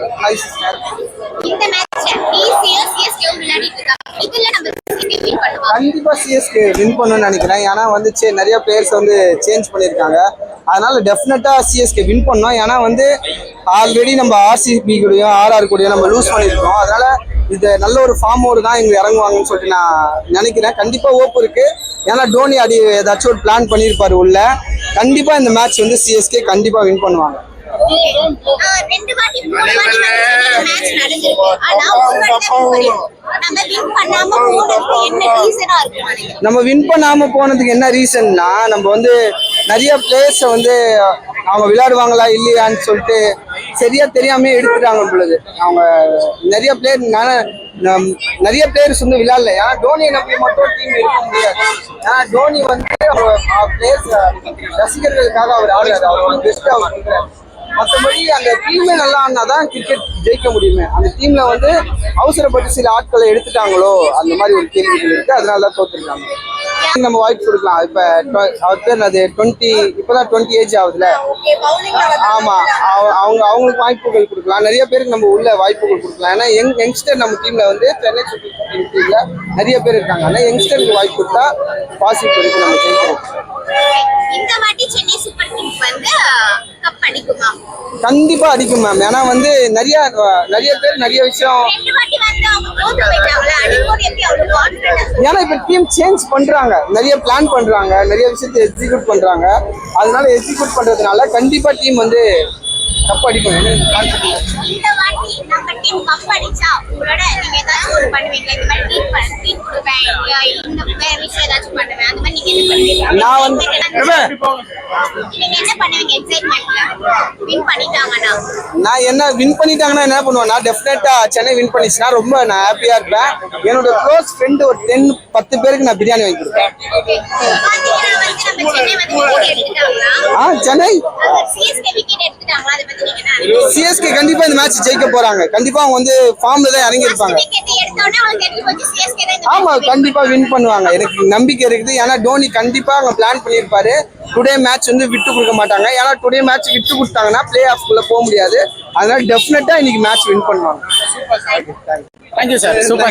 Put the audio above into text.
Hi sister இந்த CSK விளையாடிட்டு இருக்காங்க இதுல நம்ம சிஎஸ்கே வின் கண்டிப்பா சிஎஸ்கே வின் பண்ணணும்னு நினைக்கிறேன். ஏன்னா வந்து சே- நிறைய பிளேயர்ஸ் வந்து சேஞ்ச் பண்ணியிருக்காங்க. அதனால டெஃபினட்டா சிஎஸ்கே வின் பண்ணோம். ஏன்னா வந்து ஆல்ரெடி நம்ம ஆர்சிபி கூடயும் ஆர்ஆர் கூடயும் நம்ம லூஸ் பண்ணியிருக்கோம். அதனால இது நல்ல ஒரு ஃபார்மோடு தான் இங்க இறங்குவாங்கன்னு சொல்லிட்டு நான் நினைக்கிறேன். கண்டிப்பா ஓப்பு இருக்கு. ஏன்னா டோனி அடி ஏதாச்சும் ஒரு பிளான் பண்ணியிருப்பாரு உள்ள. கண்டிப்பா இந்த மேட்ச் வந்து சிஎஸ்கே கண்டிப்பா வின் பண்ணுவாங்க. ரெண்டு வாட்டி மூணு வாட்டி வந்து மேட்ச் நடந்திருக்கு. ஆனா ஒரு வாட்டி நம்ம வின் பண்ணாம போனதுக்கு என்ன ரீசனா இருக்கும் நினைக்கிறேன் நம்ம வின் பண்ணாம போனதுக்கு என்ன ரீசன்னா நம்ம வந்து நிறைய பிளேயர்ஸை வந்து அவங்க விளையாடுவாங்களா இல்லையான்னு சொல்லிட்டு சரியா தெரியாம எடுத்துட்டாங்க பொழுது. அவங்க நிறைய பிளேயர் நிறைய பிளேயர்ஸ் வந்து விளையாடல. ஏன்னா தோனியை நம்பி மட்டும் டீம் இருக்க முடியாது. ஏன்னா தோனி வந்து பிளேயர்ஸ் ரசிகர்களுக்காக அவர் ஆடுறாரு. அவர் பெஸ்ட் அவர். மற்றபடி அந்த டீமே நல்லா ஆடினா தான் கிரிக்கெட் ஜெயிக்க முடியுமே. அந்த டீம்ல வந்து அவசரப்பட்டு சில ஆட்களை எடுத்துட்டாங்களோ அந்த மாதிரி ஒரு கேள்விகள் இருக்கு. அதனால தான் தோத்துருக்காங்க. நம்ம வாய்ப்பு கொடுக்கலாம். இப்ப அவர் பேர் அது டுவெண்ட்டி இப்பதான் டுவெண்ட்டி ஏஜ் ஆகுதுல ஆமா. அவ- அவங்க அவங்களுக்கு வாய்ப்புகள் கொடுக்கலாம். நிறைய பேருக்கு நம்ம உள்ள வாய்ப்புகள் கொடுக்கலாம். ஏன்னா யங் யங்ஸ்டர் நம்ம டீம்ல வந்து சென்னை சூப்பர் கிங்ஸ் டீம்ல நிறைய பேர் இருக்காங்க. ஆனா யங்ஸ்டருக்கு வாய்ப்பு கொடுத்தா பாசிட்டிவ் இருக்கு நம்ம ஜெயிக்கிறோம் கண்டிப்பா அடிக்கும் மேம் ஏன்னா வந்து நிறைய நிறைய பேர் நிறைய விஷயம் ஏன்னா இப்ப டீம் சேஞ்ச் பண்றாங்க. நிறைய பிளான் பண்றாங்க. நிறைய விஷயத்தை எக்ஸிக்யூட் பண்றாங்க. அதனால எக்ஸிக்யூட் பண்றதுனால கண்டிப்பா டீம் வந்து கப் அடிக்கும். உங்களோட நீங்க ஏதாச்சும் ஒரு பண்ணுவீங்க இந்த மாதிரி ட்ரீட் இந்த விஷயம் ஏதாச்சும் நான் வந்து நான் என்ன வின் பண்ணிட்டாங்கன்னா என்ன பண்ணுவேன்? நான் டெஃபினட்டா சென்னை வின் பண்ணிச்சுன்னா ரொம்ப நான் ஹாப்பியா இருப்பேன். என்னோட க்ளோஸ் ஃப்ரெண்டு ஒரு டென் பத்து பேருக்கு நான் பிரியாணி வாங்கி கொடுப்பேன். ஆ சென்னை? சிஎஸ்கே கண்டிப்பா இந்த மேட்ச் ஜெயிக்க போறாங்க. கண்டிப்பா அவங்க வந்து ஃபார்ம்ல தான் இறங்கி இருப்பாங்க ஆமா கண்டிப்பா வின் பண்ணுவாங்க. எனக்கு நம்பிக்கை இருக்குது. ஏன்னா டோனி கண்டிப்பா அவங்க பிளான் பண்ணியிருப்பாரு. டுடே மேட்ச் வந்து விட்டு கொடுக்க மாட்டாங்க. ஏன்னா டுடே மேட்ச் விட்டு கொடுத்தாங்கன்னா பிளே ஆஃப்குள்ள போக முடியாது. அதனால டெஃபினட்டா இன்னைக்கு மேட்ச் வின் பண்ணுவாங்க. Thank you sir super